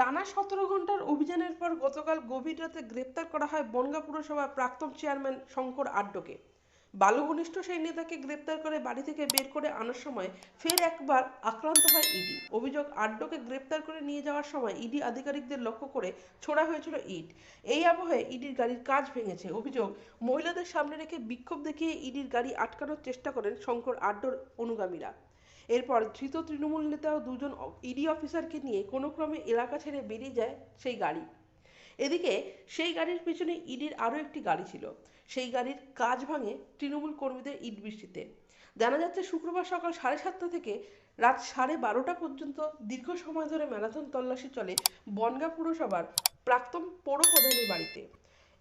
টানা সতেরো ঘণ্টার অভিযানের পর গতকাল গভীর রাতে গ্রেপ্তার করা হয় বনগাঁ পুরসভার প্রাক্তন চেয়ারম্যান শঙ্কর আড্ডকে। বালুঘনিষ্ঠ সেই নেতাকে গ্রেপ্তার করে বাড়ি থেকে বের করে আনার সময় ফের একবার আক্রান্ত হয় ইডি। অভিযোগ, আড্ডকে গ্রেপ্তার করে নিয়ে যাওয়ার সময় ইডি আধিকারিকদের লক্ষ্য করে ছোড়া হয়েছিল ইট। এই আবহে ইডির গাড়ির কাজ ভেঙেছে। অভিযোগ, মহিলাদের সামনে রেখে বিক্ষোভ দেখিয়ে ইডির গাড়ি আটকানোর চেষ্টা করেন শঙ্কর আড্ডর অনুগামীরা। এরপর ধৃত তৃণমূল নেতা দুজন ইডি অফিসারকে নিয়ে কোনো ক্রমে এলাকা ছেড়ে বেরিয়ে যায় সেই গাড়ি। এদিকে সেই গাড়ির পিছনে ইডির আরও একটি গাড়ি ছিল। সেই গাড়ির কাজ ভাঙে তৃণমূল কর্মীদের ইট বৃষ্টিতে। জানা যাচ্ছে, শুক্রবার সকাল সাড়ে সাতটা থেকে রাত সাড়ে বারোটা পর্যন্ত দীর্ঘ সময় ধরে ম্যারাথন তল্লাশি চলে বনগাঁ পুরসভার প্রাক্তন পৌর প্রধানের বাড়িতে।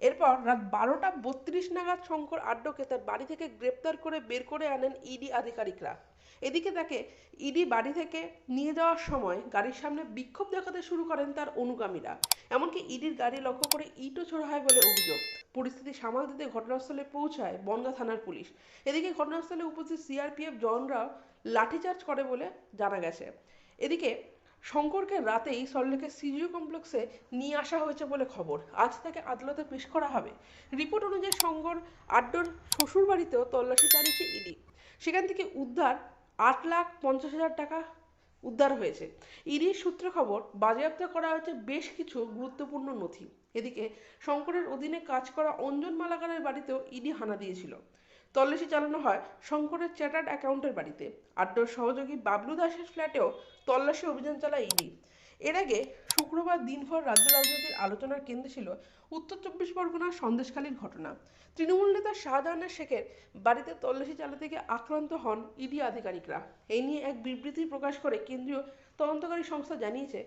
এরপর রাত বারোটা বত্রিশ নাগাদ শঙ্কর আড্ডকে তার বাড়ি থেকে গ্রেপ্তার করে বের করে আনেন ইডি আধিকারিকরা। এদিকে তাকে ইডি বাড়ি থেকে নিয়ে যাওয়ার সময় গাড়ির সামনে বিক্ষোভ দেখাতে শুরু করেন তার অনুগামীরা। এমনকি ইডির গাড়ি লক্ষ্য করে ইটও ছোড়া হয় বলে অভিযোগ। পরিস্থিতি সামাল দিতে ঘটনাস্থলে পৌঁছায় বনগাঁ থানার পুলিশ। এদিকে ঘটনাস্থলে উপস্থিত সিআরপিএফ জওয়ানরা লাঠিচার্জ করে বলে জানা গেছে। এদিকে শঙ্করকে রাতেই সল্টলেকের সিজিও কমপ্লেক্সে নিয়ে আসা হয়েছে বলে খবর। আজ তাকে আদালতে পেশ করা হবে। রিপোর্ট অনুযায়ী শঙ্কর আড্ডর শ্বশুর বাড়িতেও তল্লাশি চালিয়েছে ইডি। সেখান থেকে উদ্ধার আট লাখ পঞ্চাশ হাজার টাকা উদ্ধার হয়েছে। ইডির সূত্রে খবর, বাজেয়াপ্ত করা হয়েছে বেশ কিছু গুরুত্বপূর্ণ নথি। এদিকে শঙ্করের অধীনে কাজ করা অঞ্জন মালাকারের বাড়িতেও ইডি হানা দিয়েছিল। তল্লাশি চালানো হয় শঙ্করের চ্যাটার্ড অ্যাকাউন্টের বাড়িতে। আড্ডোর সহযোগী বাবলু দাসের ফ্ল্যাটেও তল্লাশি অভিযান চালায় ইডি। এর আগে শুক্রবার দিনভর রাজ্য রাজনীতির আলোচনার কেন্দ্রে ছিল উত্তর চব্বিশ পরগনার সন্দেশখালীর ঘটনা। তৃণমূল নেতা শাহজাহানের শেখের বাড়িতে তল্লাশি চালাতে গিয়ে আক্রান্ত হন ইডি আধিকারিকরা। এই নিয়ে এক বিবৃতি প্রকাশ করে কেন্দ্রীয় তদন্তকারী সংস্থা জানিয়েছে,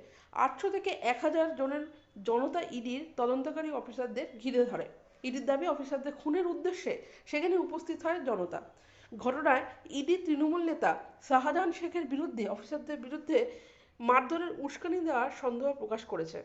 আটশো থেকে এক হাজার জনের জনতা ইডির তদন্তকারী অফিসারদের ঘিরে ধরে। ইডির দাবি, অফিসারদের খুনের উদ্দেশ্যে সেখানে উপস্থিত হয় জনতা। ঘটনায় ইডি তৃণমূল নেতা শাহজাহান শেখের বিরুদ্ধে, অফিসারদের বিরুদ্ধে মারধরের উস্কানি দেওয়ার সন্দেহ প্রকাশ করেছে।